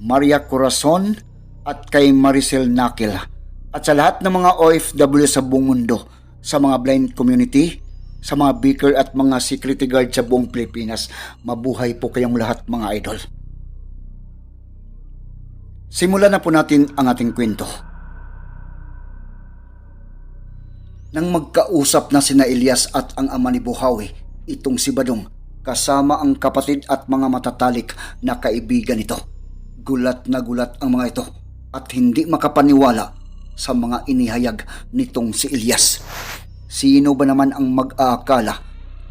Maria Corazon, at kay Maricel Nakil. At sa lahat ng mga OFW sa buong mundo, sa mga blind community, sa mga beaker at mga security guard sa buong Pilipinas, mabuhay po kayong lahat mga idol. Simulan na po natin ang ating kwento. Nang magkausap na sina Elias at ang ama ni Buhawi, itong si Badong, kasama ang kapatid at mga matatalik na kaibigan nito. Gulat na gulat ang mga ito at hindi makapaniwala sa mga inihayag nitong si Elias. Sino ba naman ang mag-aakala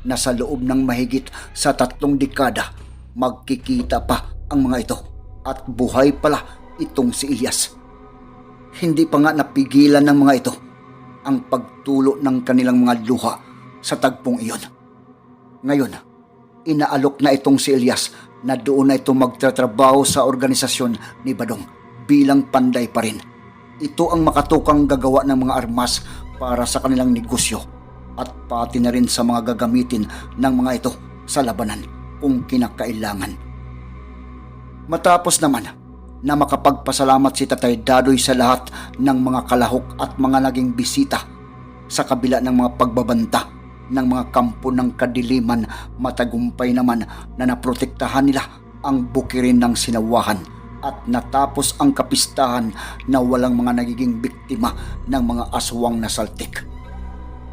na sa loob ng mahigit sa tatlong dekada magkikita pa ang mga ito at buhay pala itong si Elias. Hindi pa nga napigilan ng mga ito ang pagtulo ng kanilang mga luha sa tagpong iyon. Ngayon, inaalok na itong si Elias na doon na ito sa organisasyon ni Badong bilang panday pa rin. Ito ang makatukang gagawa ng mga armas para sa kanilang negosyo at pati na rin sa mga gagamitin ng mga ito sa labanan kung kinakailangan. Matapos naman na makapagpasalamat si Tatay Dadoy sa lahat ng mga kalahok at mga naging bisita sa kabila ng mga pagbabanta ng mga kampo ng kadiliman matagumpay naman na naprotektahan nila ang bukirin ng sinawahan at natapos ang kapistahan na walang mga nagiging biktima ng mga aswang na saltik.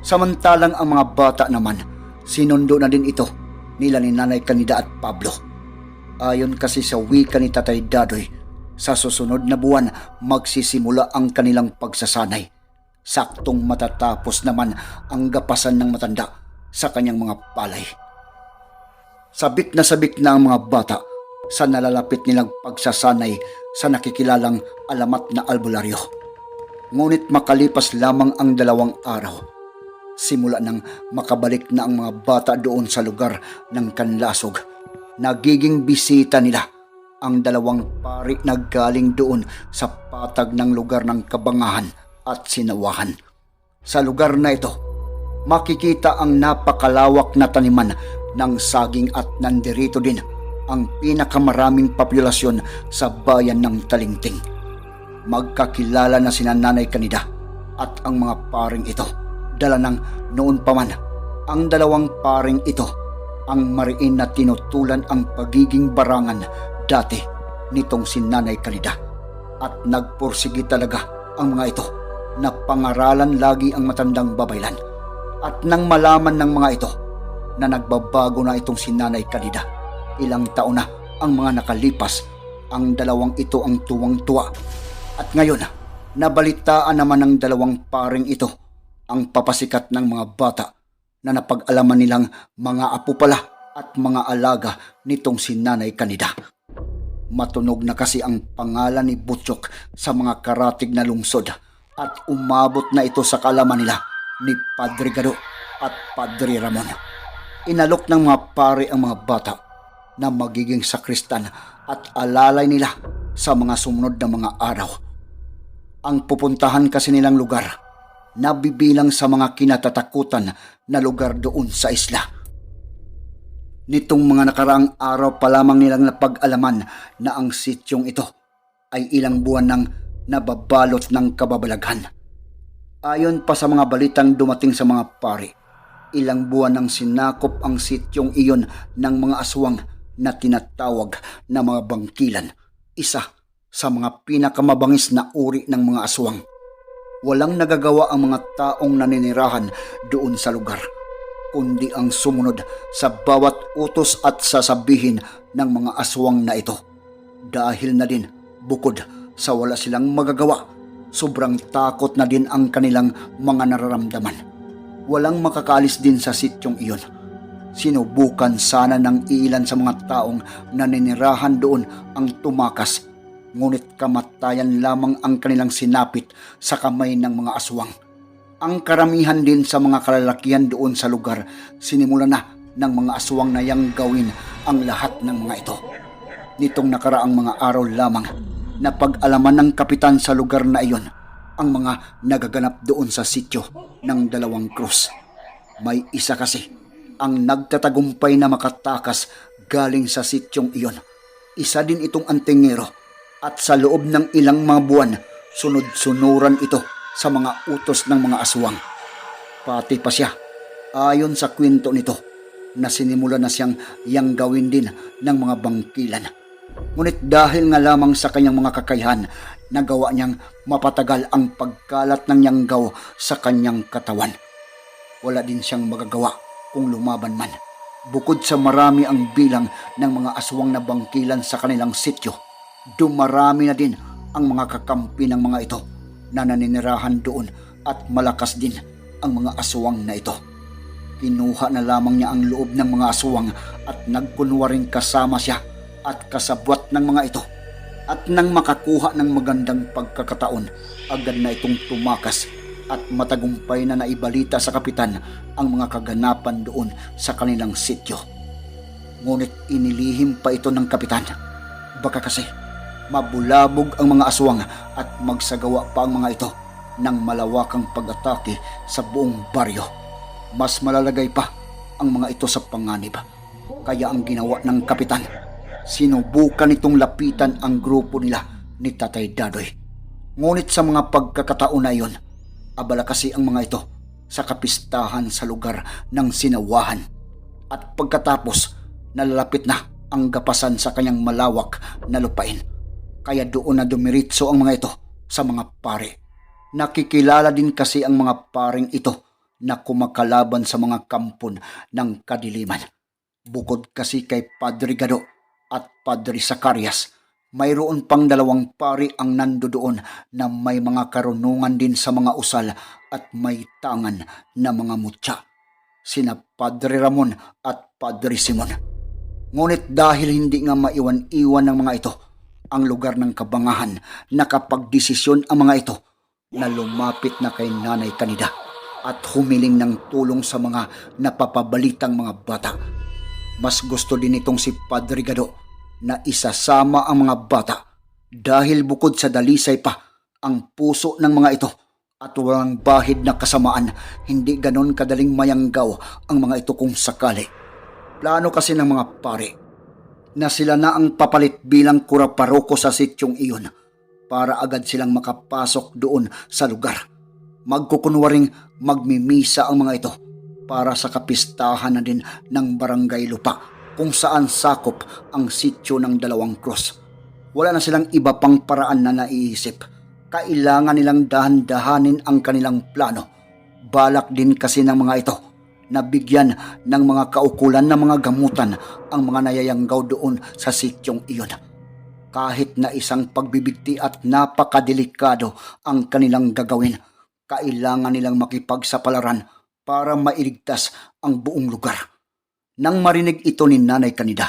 Samantalang ang mga bata naman, sinundo na din ito nila ni Nanay Kanida at Pablo. Ayon kasi sa wika ni Tatay Dadoy, sa susunod na buwan magsisimula ang kanilang pagsasanay. Saktong matatapos naman ang gapasan ng matanda sa kanyang mga palay. Sabik na sabik na ang mga bata sa nalalapit nilang pagsasanay sa nakikilalang alamat na albularyo. Ngunit makalipas lamang ang dalawang araw, simula nang makabalik na ang mga bata doon sa lugar ng kanlasog, nagiging bisita nila ang dalawang pari na galing doon sa patag ng lugar ng kabangahan at sinawahan. Sa lugar na ito, makikita ang napakalawak na taniman ng saging at nandirito din ang pinakamaraming populasyon sa bayan ng Talingting. Magkakilala na sina Nanay Kanida at ang mga paring ito. Dala ng noon pa man, ang dalawang paring ito ang mariin na tinutulan ang pagiging barangan dati nitong si Nanay Kanida. At nagpursigi talaga ang mga ito na pangaralan lagi ang matandang babaylan. At nang malaman ng mga ito na nagbabago na itong si Nanay Kanida, ilang taon na ang mga nakalipas, ang dalawang ito ang tuwang-tuwa. At ngayon, nabalitaan naman ng dalawang paring ito ang papasikat ng mga bata na napag-alaman nilang mga apo pala at mga alaga nitong si Nanay Kanida. Matunog na kasi ang pangalan ni Butchok sa mga karatig na lungsod at umabot na ito sa kalaman nila ni Padre Gado at Padre Ramon. Inalok ng mga pare ang mga bata na magiging sakristan at alalay nila sa mga sumunod na mga araw. Ang pupuntahan kasi nilang lugar nabibilang sa mga kinatatakutan na lugar doon sa isla. Nitong mga nakaraang araw pa lamang nilang napag-alaman na ang sityong ito ay ilang buwan nang nababalot ng kababalaghan. Ayon pa sa mga balitang dumating sa mga pari, ilang buwan nang sinakop ang sityong iyon ng mga aswang na tinatawag na mga bangkilan, isa sa mga pinakamabangis na uri ng mga aswang. Walang nagagawa ang mga taong naninirahan doon sa lugar kundi ang sumunod sa bawat utos at sasabihin ng mga aswang na ito. Dahil na din, bukod sa wala silang magagawa, sobrang takot na din ang kanilang mga nararamdaman. Walang makakalis din sa sityong iyon. Sinubukan sana ng ilan sa mga taong naninirahan doon ang tumakas ngunit kamatayan lamang ang kanilang sinapit sa kamay ng mga aswang. Ang karamihan din sa mga kalalakihan doon sa lugar, sinimula na ng mga aswang na yang gawin ang lahat ng mga ito. Nitong nakaraang mga araw lamang, na pag-alaman ng kapitan sa lugar na iyon ang mga nagaganap doon sa sityo ng dalawang krus. May isa kasi ang nagtatagumpay na makatakas galing sa sityong iyon. Isa din itong antingero at sa loob ng ilang mga buwan, sunod-sunuran ito sa mga utos ng mga aswang. Pati pa siya, ayon sa kwento nito, na sinimula na siyang yang gawin din ng mga bangkilan. Ngunit dahil nga lamang sa kanyang mga kakayahan, nagawa niyang mapatagal ang pagkalat ng yanggaw sa kanyang katawan. Wala din siyang magagawa kung lumaban man. Bukod sa marami ang bilang ng mga aswang na bangkilan sa kanilang sityo, dumarami na din ang mga kakampi ng mga ito na naninirahan doon at malakas din ang mga aswang na ito. Kinuha na lamang niya ang loob ng mga aswang at nagkunwaring kasama siya at kasabwat ng mga ito. At nang makakuha ng magandang pagkakataon, agad na itong tumakas at matagumpay na naibalita sa kapitan ang mga kaganapan doon sa kanilang sityo. Ngunit inilihim pa ito ng kapitan. Baka kasi mabulabog ang mga aswang at magsagawa pa ang mga ito ng malawakang pag-atake sa buong baryo. Mas malalagay pa ang mga ito sa panganib. Kaya ang ginawa ng kapitan, sinubukan itong lapitan ang grupo nila ni Tatay Dadoy. Ngunit sa mga pagkakataon na iyon, abala kasi ang mga ito sa kapistahan sa lugar ng sinawahan. At pagkatapos, nalalapit na ang gapasan sa kanyang malawak na lupain. Kaya doon na dumiritso ang mga ito sa mga pare. Nakikilala din kasi ang mga paring ito na kumakalaban sa mga kampon ng kadiliman. Bukod kasi kay Padre Gado at Padre Zacarias, mayroon pang dalawang pari ang nando doon na may mga karunungan din sa mga usal at may tangan na mga mutya. Sina Padre Ramon at Padre Simon. Ngunit dahil hindi nga maiwan-iwan ng mga ito ang lugar ng kabangahan, nakapagdesisyon ang mga ito na lumapit na kay Nanay Kanida at humiling ng tulong sa mga napapabalitang mga bata. Mas gusto din itong si Padre Gado na isasama ang mga bata dahil bukod sa dalisay pa ang puso ng mga ito at walang bahid na kasamaan, hindi ganon kadaling mayanggaw ang mga ito kung sakali. Plano kasi ng mga pare na sila na ang papalit bilang kuraparoko sa sityong iyon para agad silang makapasok doon sa lugar. Magkukunwaring magmimisa ang mga ito para sa kapistahan na din ng barangay lupa kung saan sakop ang sityo ng dalawang cross. Wala na silang iba pang paraan na naiisip. Kailangan nilang dahan-dahanin ang kanilang plano. Balak din kasi ng mga ito na bigyan ng mga kaukulan ng mga gamutan ang mga nayayanggaw doon sa sityong iyon. Kahit na isang pagbibigti at napakadelikado ang kanilang gagawin, kailangan nilang makipagsapalaran para mailigtas ang buong lugar. Nang marinig ito ni Nanay Kanida,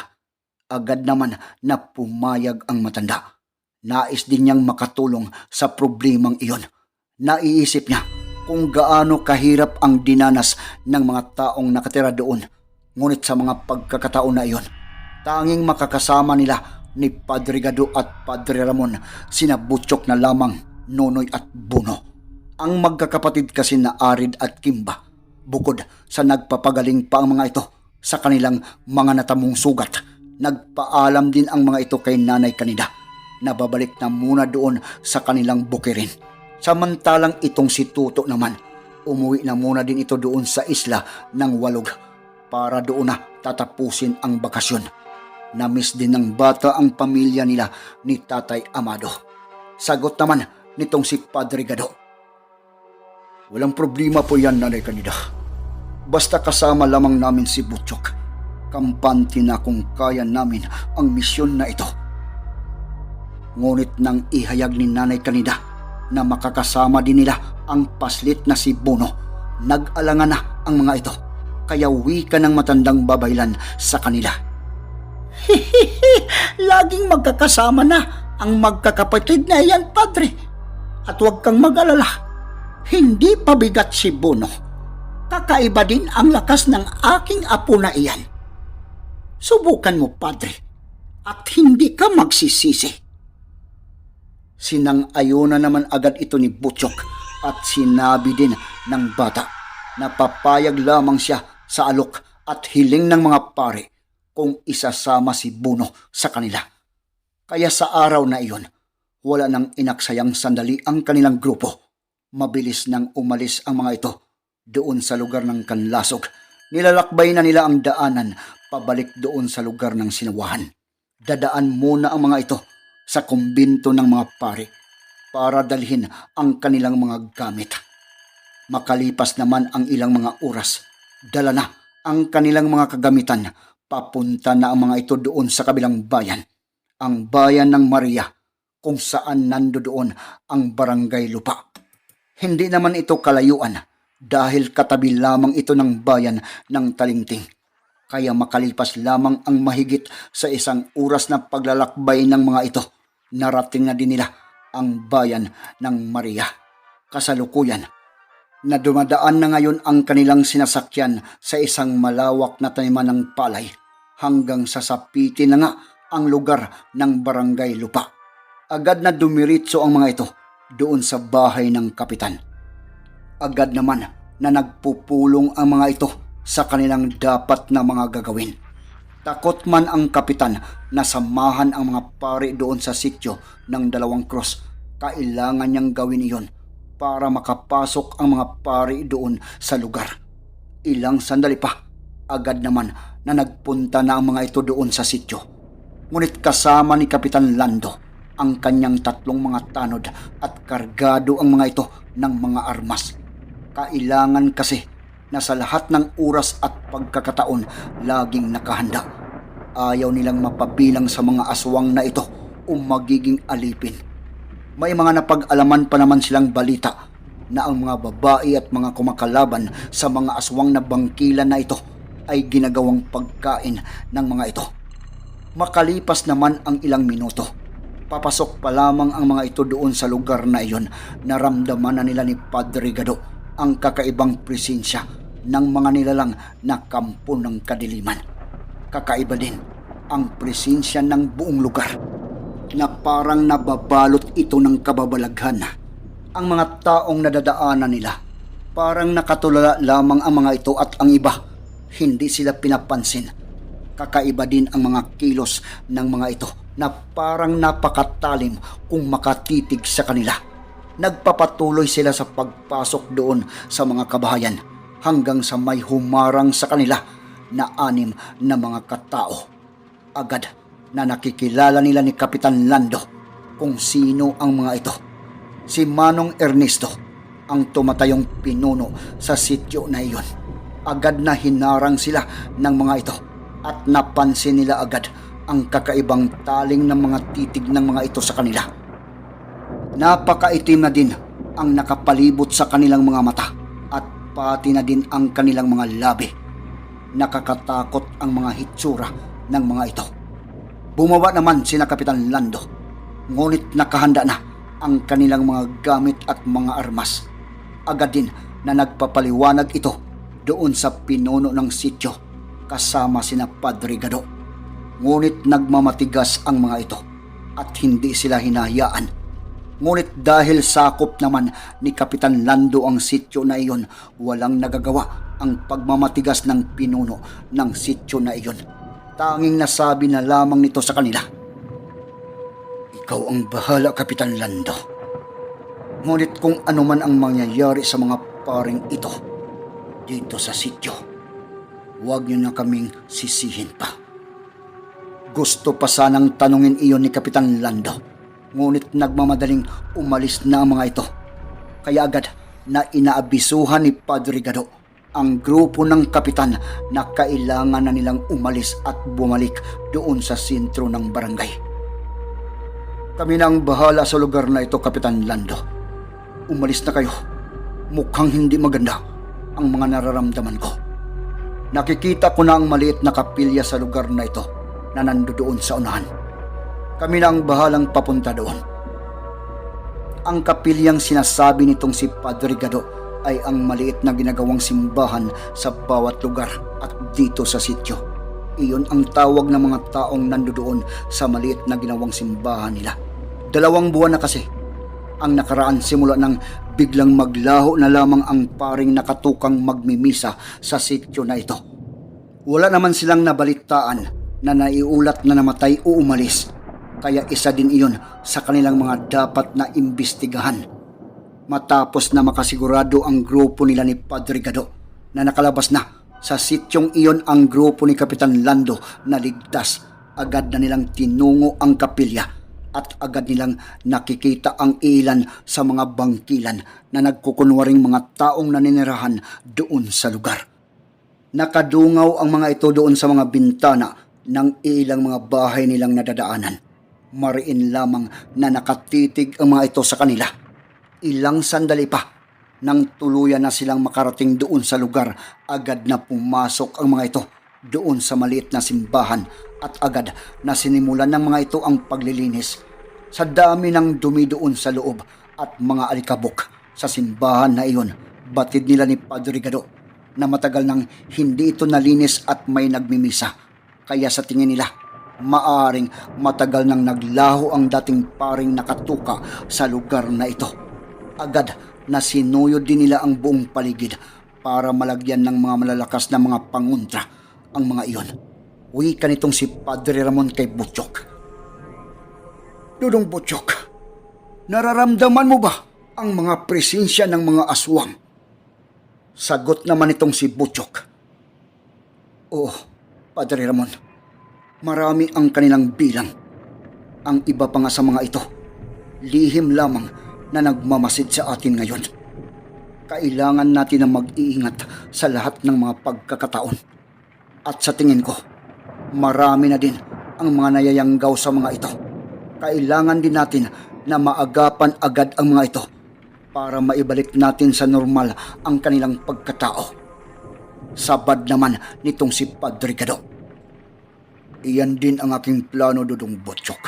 agad naman na pumayag ang matanda. Nais din niyang makatulong sa problemang iyon. Naiisip niya kung gaano kahirap ang dinanas ng mga taong nakatira doon. Ngunit sa mga pagkakataon na iyon, tanging makakasama nila ni Padre Gado at Padre Ramon sina Butchok na lamang Nonoy at Buno. Ang magkakapatid kasi na Arid at Kimba, bukod sa nagpapagaling pa ang mga ito sa kanilang mga natamong sugat, nagpaalam din ang mga ito kay Nanay Kanida na babalik na muna doon sa kanilang bukirin. Samantalang itong si Tuto naman, umuwi na muna din ito doon sa isla ng Walog para doon na tatapusin ang bakasyon. Namiss din ng bata ang pamilya nila ni Tatay Amado. Sagot naman nitong si Padre Gado. Walang problema po yan, Nanay Kanida. Basta kasama lamang namin si Butchok. Kampante na kung kaya namin ang misyon na ito. Ngunit nang ihayag ni Nanay Kanida na makakasama din nila ang paslit na si Bono, nag-alangan na ang mga ito. Kaya wika ng matandang babaylan sa kanila. Laging magkakasama na ang magkakapatid na iyan, Padre. At huwag kang mag-alala. Hindi pabigat si Bono. Kakaiba din ang lakas ng aking apo na iyan. Subukan mo, Padre. At hindi ka magsisisi. Sinang-ayuna naman agad ito ni Butchok at sinabi din ng bata na papayag lamang siya sa alok at hiling ng mga pare kung isasama si Buno sa kanila. Kaya sa araw na iyon, wala nang inaksayang sandali ang kanilang grupo. Mabilis nang umalis ang mga ito doon sa lugar ng kanlasog. Nilalakbay na nila ang daanan pabalik doon sa lugar ng sinawahan. Dadaan muna ang mga ito sa kumbinto ng mga pare para dalhin ang kanilang mga gamit. Makalipas naman ang ilang mga oras, dala na ang kanilang mga kagamitan. Papunta na ang mga ito doon sa kabilang bayan, ang bayan ng Maria, kung saan nando doon ang barangay lupa. Hindi naman ito kalayuan dahil katabi lamang ito ng bayan ng Talingting. Kaya makalipas lamang ang mahigit sa isang oras na paglalakbay ng mga ito, narating na din nila ang bayan ng Maria. Kasalukuyan, na dumadaan na ngayon ang kanilang sinasakyan sa isang malawak na taniman ng palay hanggang sa sapitin na nga ang lugar ng barangay lupa. Agad na dumiritso ang mga ito doon sa bahay ng kapitan. Agad naman na nagpupulong ang mga ito sa kanilang dapat na mga gagawin. Takot man ang kapitan na samahan ang mga pare doon sa sityo ng dalawang cross. Kailangan niyang gawin iyon para makapasok ang mga pare doon sa lugar. Ilang sandali pa, agad naman na nagpunta na ang mga ito doon sa sityo. Ngunit kasama ni Kapitan Lando ang kanyang tatlong mga tanod at kargado ang mga ito ng mga armas. Kailangan kasi na sa lahat ng oras at pagkakataon laging nakahanda. Ayaw nilang mapabilang sa mga aswang na ito o magiging alipin. May mga napag-alaman pa naman silang balita na ang mga babae at mga kumakalaban sa mga aswang na bangkilan na ito ay ginagawang pagkain ng mga ito. Makalipas naman ang ilang minuto, papasok pa lamang ang mga ito doon sa lugar na iyon, naramdaman na nila ni Padre Gado ang kakaibang presensya ng mga nilalang na kampo ng kadiliman. Kakaiba din ang presensya ng buong lugar na parang nababalot ito ng kababalaghan. Ang mga taong nadadaanan nila, parang nakatulala lamang ang mga ito at ang iba, hindi sila pinapansin. Kakaiba din ang mga kilos ng mga ito na parang napakatalim kung makatitig sa kanila. Nagpapatuloy sila sa pagpasok doon sa mga kabahayan hanggang sa may humarang sa kanila na anim na mga katao. Agad na nakikilala nila ni Kapitan Lando kung sino ang mga ito. Si Manong Ernesto ang tumatayong pinuno sa sityo na iyon. Agad na hinarang sila ng mga ito at napansin nila agad ang kakaibang taling ng mga titig ng mga ito sa kanila. Napakaitim na din ang nakapalibot sa kanilang mga mata at pati na din ang kanilang mga labi. Nakakatakot ang mga hitsura ng mga ito. Bumaba naman sina Kapitan Lando, ngunit nakahanda na ang kanilang mga gamit at mga armas. Agad din na nagpapaliwanag ito doon sa pinuno ng sityo kasama sina Padre Gado. Ngunit nagmamatigas ang mga ito at hindi sila hinahayaan. Ngunit dahil sakop naman ni Kapitan Lando ang sityo na iyon, walang nagagawa ang pagmamatigas ng pinuno ng sityo na iyon. Tanging nasabi na lamang nito sa kanila. Ikaw ang bahala, Kapitan Lando. Ngunit kung ano man ang mangyayari sa mga paring ito dito sa sityo, huwag niyo na kaming sisihin pa. Gusto pa sanang tanungin iyon ni Kapitan Lando. Ngunit nagmamadaling umalis na ang mga ito. Kaya agad na inaabisuhan ni Padre Gado ang grupo ng kapitan na kailangan na nilang umalis at bumalik doon sa sentro ng barangay. Kami na ang bahala sa lugar na ito, Kapitan Lando. Umalis na kayo. Mukhang hindi maganda ang mga nararamdaman ko. Nakikita ko na ang maliit na kapilya sa lugar na ito na nandoon sa unahan. Kami na ang bahalang papunta doon. Ang kapilyang sinasabi nitong si Padre Gado ay ang maliit na ginagawang simbahan sa bawat lugar at dito sa sityo. Iyon ang tawag ng mga taong nandoon sa maliit na ginawang simbahan nila. Dalawang buwan na kasi ang nakaraan simula ng biglang maglaho na lamang ang paring nakatukang magmimisa sa sityo na ito. Wala naman silang nabalitaan na naiulat na namatay o umalis. Kaya isa din iyon sa kanilang mga dapat na imbestigahan. Matapos na makasigurado ang grupo nila ni Padre Gado na nakalabas na sa sityong iyon ang grupo ni Kapitan Lando na ligtas, agad na nilang tinungo ang kapilya at agad nilang nakikita ang ilan sa mga bangkilan na nagkukunwaring mga taong naninirahan doon sa lugar. Nakadungaw ang mga ito doon sa mga bintana ng ilang mga bahay nilang nadadaanan. Mariin lamang na nakatitig ang mga ito sa kanila. Ilang sandali pa nang tuluyan na silang makarating doon sa lugar, agad na pumasok ang mga ito doon sa maliit na simbahan at agad na sinimulan ng mga ito ang paglilinis. Sa dami ng dumi doon sa loob at mga alikabok sa simbahan na iyon, batid nila ni Padre Gado na matagal nang hindi ito nalinis at may nagmimisa. Kaya sa tingin nila, maaring matagal nang naglaho ang dating paring nakatuka sa lugar na ito. Agad na sinuyod din nila ang buong paligid para malagyan ng mga malalakas na mga panguntra ang mga iyon. Wika nitong si Padre Ramon kay Butchok. Dudong Butchok, nararamdaman mo ba ang mga presensya ng mga aswang? Sagot naman itong si Butchok. Oo, Padre Ramon. Marami ang kanilang bilang. Ang iba pa nga sa mga ito, lihim lamang na nagmamasid sa atin ngayon. Kailangan natin na mag-iingat sa lahat ng mga pagkakataon. At sa tingin ko, marami na din ang mga nayayanggaw sa mga ito. Kailangan din natin na maagapan agad ang mga ito para maibalik natin sa normal ang kanilang pagkatao. Sabad naman nitong si Padre Gado. Iyan din ang aking plano, Dudong Botchok.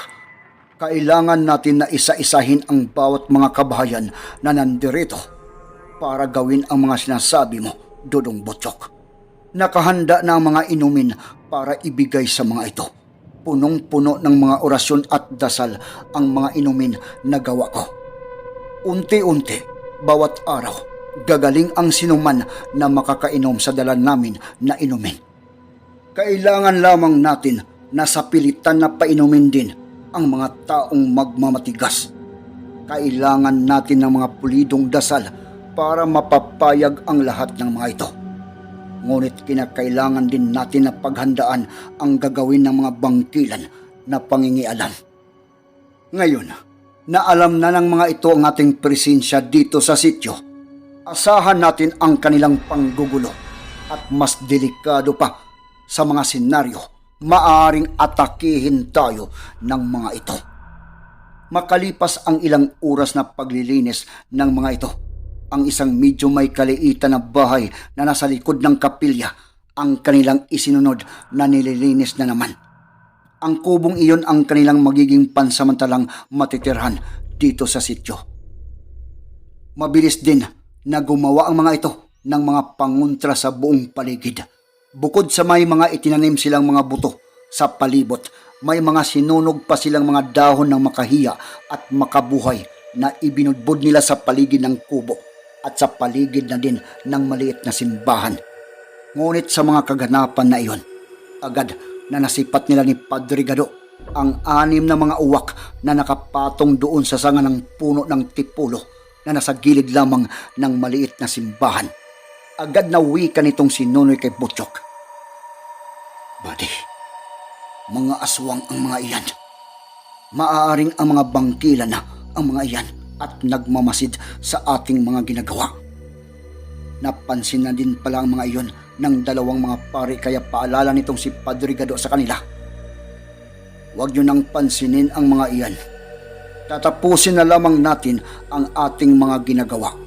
Kailangan natin na isa-isahin ang bawat mga kabahayan na nandirito para gawin ang mga sinasabi mo, Dudong Botchok. Nakahanda na ang mga inumin para ibigay sa mga ito. Punong-puno ng mga orasyon at dasal ang mga inumin na gawa ko. Unti-unti, bawat araw, gagaling ang sinuman na makakainom sa dalan namin na inumin. Kailangan lamang natin na sa pilitan na painumin din ang mga taong magmamatigas. Kailangan natin ng mga pulidong dasal para mapapayag ang lahat ng mga ito. Ngunit kinakailangan din natin na paghandaan ang gagawin ng mga bangkilan na pangingialam. Ngayon, na alam na ng mga ito ang ating presensya dito sa sityo, asahan natin ang kanilang panggugulo at mas delikado pa sa mga senaryo, maaring atakihin tayo ng mga ito. Makalipas ang ilang oras na paglilinis ng mga ito, ang isang medyo may kaliitan na bahay na nasa likod ng kapilya ang kanilang isinunod na nililinis na naman. Ang kubong iyon ang kanilang magiging pansamantalang matitirhan dito sa sityo. Mabilis din na gumawa ang mga ito ng mga panguntra sa buong paligid. Bukod sa may mga itinanim silang mga buto sa palibot, may mga sinunog pa silang mga dahon ng makahiya at makabuhay na ibinudbod nila sa paligid ng kubo at sa paligid na din ng maliit na simbahan. Ngunit sa mga kaganapan na iyon, agad na nasipat nila ni Padre Gado ang anim na mga uwak na nakapatong doon sa sanga ng puno ng tipulo na nasa gilid lamang ng maliit na simbahan. Agad na wika nitong si Nonoy kay Butchok. Buddy, mga aswang ang mga iyan. Maaaring ang mga bangkila na ang mga iyan at nagmamasid sa ating mga ginagawa. Napansin na din pala ang mga iyon ng dalawang mga pari kaya paalala nitong si Padre Gado sa kanila. Huwag niyo nang pansinin ang mga iyan. Tatapusin na lamang natin ang ating mga ginagawa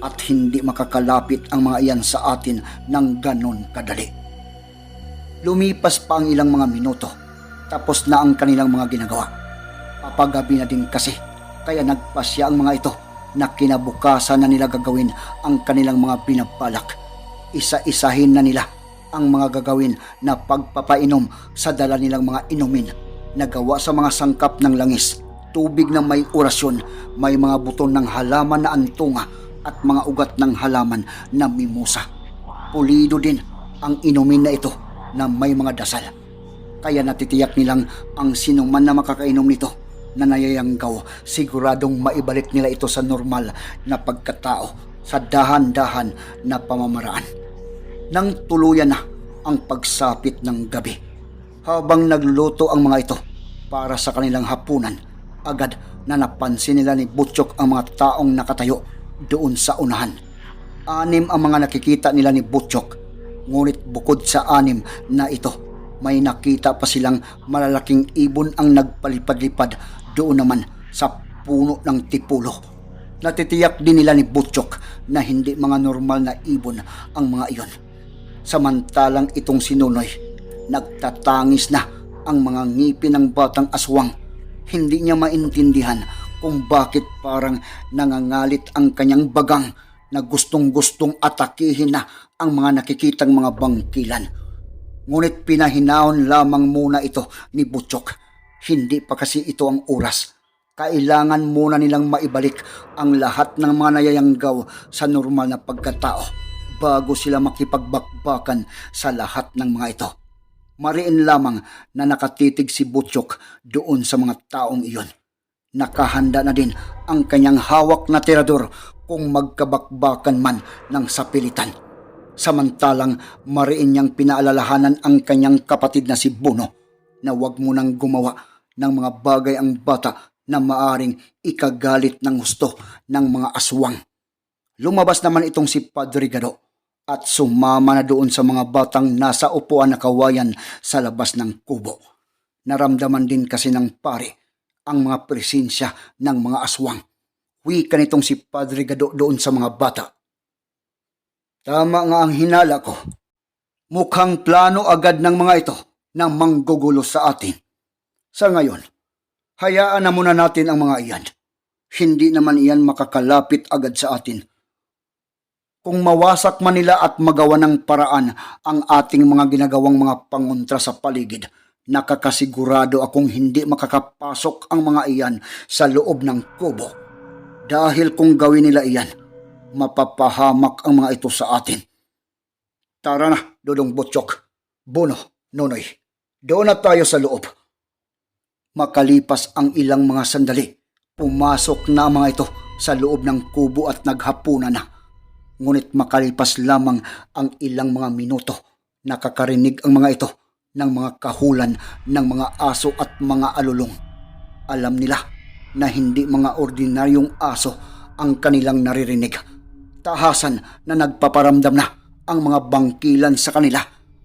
at hindi makakalapit ang mga iyan sa atin ng ganon kadali. Lumipas pa ang ilang mga minuto tapos na ang kanilang mga ginagawa. Papagabi na din kasi. Kaya nagpasya ang mga ito na kinabukasan na nila gagawin ang kanilang mga pinabalak. Isa-isahin na nila ang mga gagawin na pagpapainom sa dala nilang mga inumin na gawa sa mga sangkap ng langis, tubig na may orasyon, may mga buton ng halaman na antunga at mga ugat ng halaman na mimosa. Pulido din ang inumin na ito na may mga dasal. Kaya natitiyak nilang ang sinuman na makakainom nito na nayayanggaw, siguradong maibalik nila ito sa normal na pagkatao sa dahan-dahan na pamamaraan. Nang tuluyan na ang pagsapit ng gabi, habang nagluluto ang mga ito para sa kanilang hapunan, agad na napansin nila ni Butchok ang mga taong nakatayo doon sa unahan. Anim ang mga nakikita nila ni Butchok, ngunit bukod sa anim na ito, may nakita pa silang malalaking ibon ang nagpalipad-lipad doon naman sa puno ng tipulo. Natitiyak din nila ni Butchok na hindi mga normal na ibon ang mga iyon. Samantalang itong sinunoy, nagtatangis na ang mga ngipin ng batang aswang. Hindi niya maintindihan kung bakit parang nangangalit ang kanyang bagang na gustong-gustong atakihin na ang mga nakikitang mga bangkilan. Ngunit pinahinahon lamang muna ito ni Butchok. Hindi pa kasi ito ang oras. Kailangan muna nilang maibalik ang lahat ng mga nayayanggaw sa normal na pagkatao bago sila makipagbakbakan sa lahat ng mga ito. Mariin lamang na nakatitig si Butchok doon sa mga taong iyon. Nakahanda na din ang kanyang hawak na tirador kung magkabakbakan man ng sapilitan. Samantalang mariin niyang pinaalalahanan ang kanyang kapatid na si Buno na huwag mo nang gumawa ng mga bagay ang bata na maaring ikagalit ng gusto ng mga aswang. Lumabas naman itong si Padre Gado at sumama na doon sa mga batang nasa upuan na kawayan sa labas ng kubo. Naramdaman din kasi ng pare ang mga presensya ng mga aswang. Wika nitong si Padre Gado doon sa mga bata. Tama nga ang hinala ko. Mukhang plano agad ng mga ito na manggugulo sa atin. Sa ngayon, hayaan na muna natin ang mga iyan. Hindi naman iyan makakalapit agad sa atin. Kung mawasak man nila at magawa ng paraan ang ating mga ginagawang mga pangontra sa paligid, nakakasigurado akong hindi makakapasok ang mga iyan sa loob ng kubo. Dahil kung gawin nila iyan, mapapahamak ang mga ito sa atin. Tara na, Dudong Butchok, Bono, Nonoy, doon na tayo sa loob. Makalipas ang ilang mga sandali, pumasok na mga ito sa loob ng kubo at naghapunan na. Ngunit makalipas lamang ang ilang mga minuto, nakakarinig ang mga ito ng mga kahulan ng mga aso at mga alulong. Alam nila na hindi mga ordinaryong aso ang kanilang naririnig. Tahasan na nagpaparamdam na ang mga bangkilan sa kanila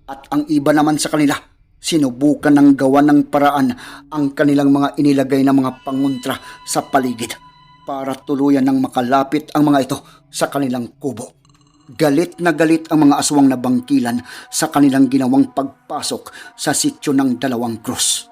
at ang iba naman sa kanila sinubukan ng gawa ng paraan ang kanilang mga inilagay na mga panguntra sa paligid para tuluyan ng makalapit ang mga ito sa kanilang kubo. Galit na galit ang mga aswang na bangkilan sa kanilang ginawang pagpasok sa sityo ng dalawang krus.